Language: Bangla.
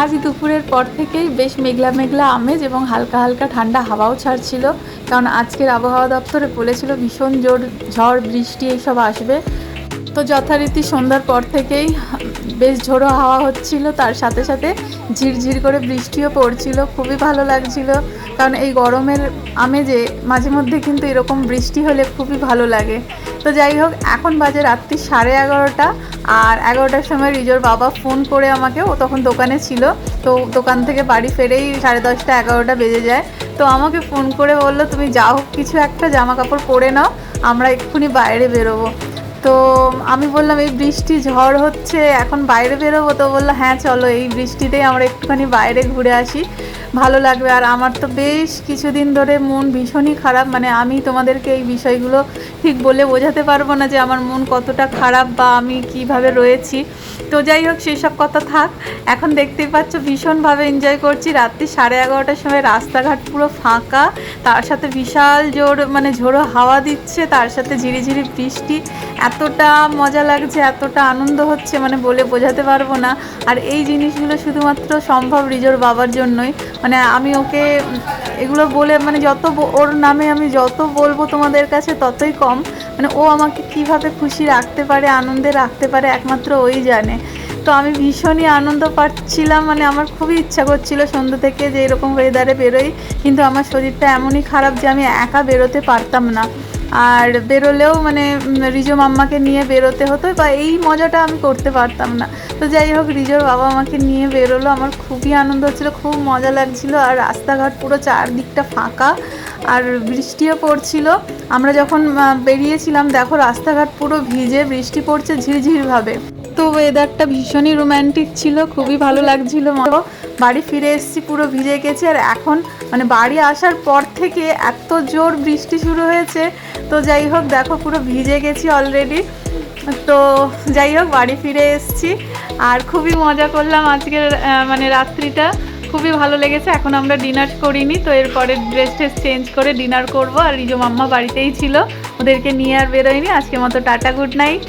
আজ দুপুরের পর থেকেই বেশ মেঘলা মেঘলা আমেজ এবং হালকা হালকা ঠান্ডা হাওয়াও ছাড়ছিল। কারণ আজকের আবহাওয়া দপ্তরে বলেছিল ভীষণ জোর ঝড়, বৃষ্টি এইসব আসবে। তো যথারীতি সন্ধ্যার পর থেকেই বেশ ঝোড়ো হাওয়া হচ্ছিল। তার সাথে সাথে ঝিরঝির করে বৃষ্টিও পড়ছিল। খুবই ভালো লাগছিল। কারণ এই গরমের আমেজে মাঝে মধ্যে কিন্তু এরকম বৃষ্টি হলে খুবই ভালো লাগে। তো যাই হোক, এখন বাজে রাত্রি সাড়ে এগারোটা আর এগারোটার সময় রিজোর বাবা ফোন করে আমাকে, ও তখন দোকানে ছিল, তো দোকান থেকে বাড়ি ফেরেই সাড়ে দশটা এগারোটা বেজে যায়। তো আমাকে ফোন করে বলল, তুমি যাও, কিছু একটা জামা কাপড় পরে নাও, আমরা এক্ষুনি বাইরে বেরোবো। তো আমি বললাম, এই বৃষ্টি ঝড় হচ্ছে, এখন বাইরে বেরোবো? তো বলল হ্যাঁ চলো এই বৃষ্টিতেই আমরা একটুখানি বাইরে ঘুরে আসি, ভালো লাগবে। আর আমার তো বেশ কিছুদিন ধরে মন ভীষণই খারাপ মানে আমি তোমাদেরকে এই বিষয়গুলো ঠিক বলে বোঝাতে পারব না যে আমার মন কতটা খারাপ বা আমি কীভাবে রয়েছি। তো যাই হোক, সেসব কথা থাক, এখন দেখতেই পাচ্ছ ভীষণভাবে এনজয় করছি। রাত্রি সাড়ে এগারোটার সময় রাস্তাঘাট পুরো ফাঁকা, তার সাথে বিশাল জোর মানে ঝোড়ো হাওয়া দিচ্ছে, তার সাথে ঝিরিঝিরি বৃষ্টি এতটা মজা লাগছে, এতটা আনন্দ হচ্ছে মানে বলে বোঝাতে পারব না। আর এই জিনিসগুলো শুধুমাত্র সম্ভব রিজোর বাবার জন্যই। মানে আমি ওকে এগুলো বলে মানে যত ওর নামে আমি যত বলব তোমাদের কাছে ততই কম। মানে ও আমাকে কীভাবে খুশি রাখতে পারে, আনন্দে রাখতে পারে, একমাত্র ওই জানে। তো আমি ভীষণই আনন্দ পাচ্ছিলাম মানে আমার খুবই ইচ্ছা করছিল সন্ধ্যা থেকে যে এরকম ওয়েদারে বেরোই। কিন্তু আমার শরীরটা এমনই খারাপ যে আমি একা বেরোতে পারতাম না। আর বেরোলেও মানে রিজো মাম্মাকে নিয়ে বেরোতে হতো বা এই মজাটা আমি করতে পারতাম না। তো যাই হোক, রিজোর বাবা আমাকে নিয়ে বেরোলো। আমার খুবই আনন্দ হচ্ছিল, খুব মজা লাগছিল। আর রাস্তাঘাট পুরো চারদিকটা ফাঁকা আর বৃষ্টিও পড়ছিল। আমরা যখন বেরিয়েছিলাম, দেখো রাস্তাঘাট পুরো ভিজে, বৃষ্টি পড়ছে ঝিরঝিরভাবে। তো ওয়েদারটা ভীষণই রোম্যান্টিক ছিল, খুবই ভালো লাগছিল বাড়ি ফিরে এসেছি, পুরো ভিজে গেছে, আর এখন মানে বাড়ি আসার পর থেকে এত জোর বৃষ্টি শুরু হয়েছে। তো যাই হোক, দেখো পুরো ভিজে গেছি অলরেডি তো যাই হোক, বাড়ি ফিরে এসেছি, আর খুবই মজা করলাম আজকের মানে রাত্রিটা। খুবই ভালো লেগেছে, এখন আমরা ডিনার করিনি, তো এরপরে ড্রেস ট্রেস চেঞ্জ করে ডিনার করব, আর রিজো মাম্মা বাড়িতেই ছিল, ওদেরকে নিয়ে আর বেরোয়নি। আজকে মতো টাটা গুড নাইট